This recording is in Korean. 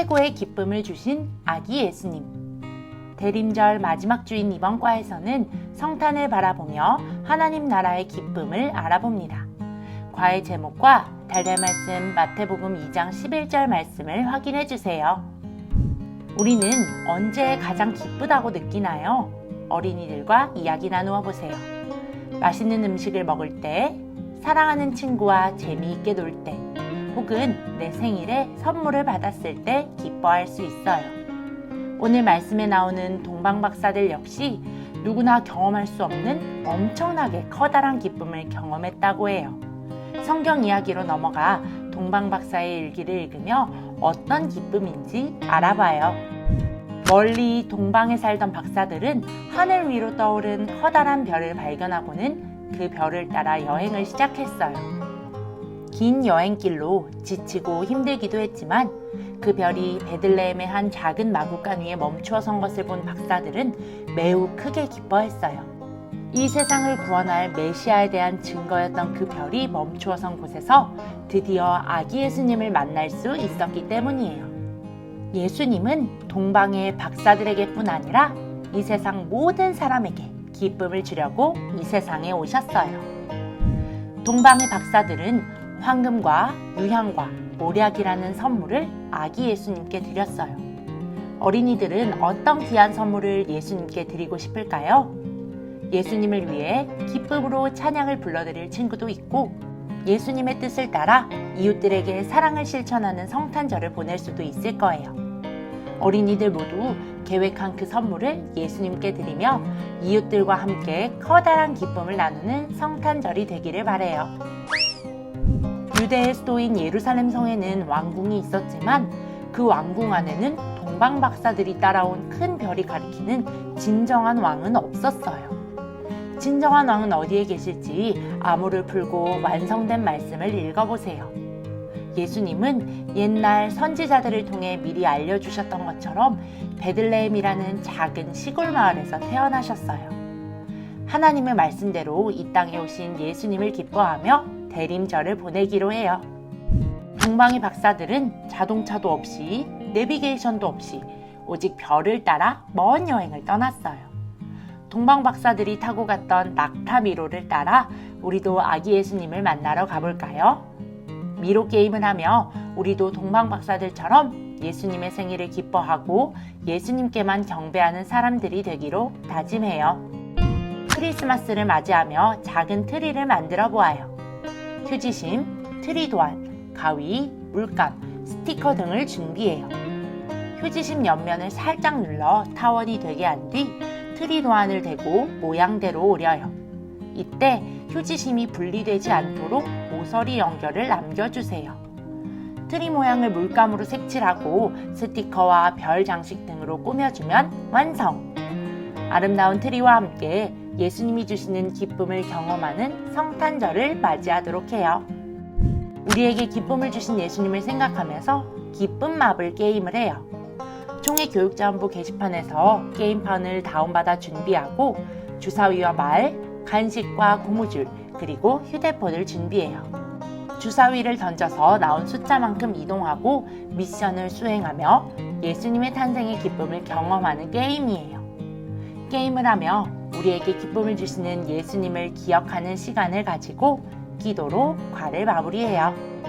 최고의 기쁨을 주신 아기 예수님. 대림절 마지막 주인 이번 과에서는 성탄을 바라보며 하나님 나라의 기쁨을 알아봅니다. 과의 제목과 달달 말씀 마태복음 2장 11절 말씀을 확인해 주세요. 우리는 언제 가장 기쁘다고 느끼나요? 어린이들과 이야기 나누어 보세요. 맛있는 음식을 먹을 때, 사랑하는 친구와 재미있게 놀 때, 혹은 내 생일에 선물을 받았을 때 기뻐할 수 있어요. 오늘 말씀에 나오는 동방박사들 역시 누구나 경험할 수 없는 엄청나게 커다란 기쁨을 경험했다고 해요. 성경 이야기로 넘어가 동방박사의 일기를 읽으며 어떤 기쁨인지 알아봐요. 멀리 동방에 살던 박사들은 하늘 위로 떠오른 커다란 별을 발견하고는 그 별을 따라 여행을 시작했어요. 긴 여행길로 지치고 힘들기도 했지만 그 별이 베들레헴의 한 작은 마구간 위에 멈추어 선 것을 본 박사들은 매우 크게 기뻐했어요. 이 세상을 구원할 메시아에 대한 증거였던 그 별이 멈추어 선 곳에서 드디어 아기 예수님을 만날 수 있었기 때문이에요. 예수님은 동방의 박사들에게뿐 아니라 이 세상 모든 사람에게 기쁨을 주려고 이 세상에 오셨어요. 동방의 박사들은 황금과 유향과 모략이라는 선물을 아기 예수님께 드렸어요. 어린이들은 어떤 귀한 선물을 예수님께 드리고 싶을까요? 예수님을 위해 기쁨으로 찬양을 불러드릴 친구도 있고 예수님의 뜻을 따라 이웃들에게 사랑을 실천하는 성탄절을 보낼 수도 있을 거예요. 어린이들 모두 계획한 그 선물을 예수님께 드리며 이웃들과 함께 커다란 기쁨을 나누는 성탄절이 되기를 바래요. 유대의 수도인 예루살렘 성에는 왕궁이 있었지만 그 왕궁 안에는 동방 박사들이 따라온 큰 별이 가리키는 진정한 왕은 없었어요. 진정한 왕은 어디에 계실지 암호를 풀고 완성된 말씀을 읽어보세요. 예수님은 옛날 선지자들을 통해 미리 알려주셨던 것처럼 베들레헴이라는 작은 시골 마을에서 태어나셨어요. 하나님의 말씀대로 이 땅에 오신 예수님을 기뻐하며 대림절을 보내기로 해요. 동방의 박사들은 자동차도 없이 내비게이션도 없이 오직 별을 따라 먼 여행을 떠났어요. 동방 박사들이 타고 갔던 낙타 미로를 따라 우리도 아기 예수님을 만나러 가볼까요? 미로 게임을 하며 우리도 동방 박사들처럼 예수님의 생일을 기뻐하고 예수님께만 경배하는 사람들이 되기로 다짐해요. 크리스마스를 맞이하며 작은 트리를 만들어 보아요. 휴지심, 트리 도안, 가위, 물감, 스티커 등을 준비해요. 휴지심 옆면을 살짝 눌러 타원이 되게 한 뒤 트리 도안을 대고 모양대로 오려요. 이때 휴지심이 분리되지 않도록 모서리 연결을 남겨주세요. 트리 모양을 물감으로 색칠하고 스티커와 별 장식 등으로 꾸며주면 완성! 아름다운 트리와 함께 예수님이 주시는 기쁨을 경험하는 성탄절을 맞이하도록 해요. 우리에게 기쁨을 주신 예수님을 생각하면서 기쁨 마블 게임을 해요. 총회 교육자원부 게시판에서 게임판을 다운받아 준비하고 주사위와 말, 간식과 고무줄, 그리고 휴대폰을 준비해요. 주사위를 던져서 나온 숫자만큼 이동하고 미션을 수행하며 예수님의 탄생의 기쁨을 경험하는 게임이에요. 게임을 하며 우리에게 기쁨을 주시는 예수님을 기억하는 시간을 가지고 기도로 과를 마무리해요.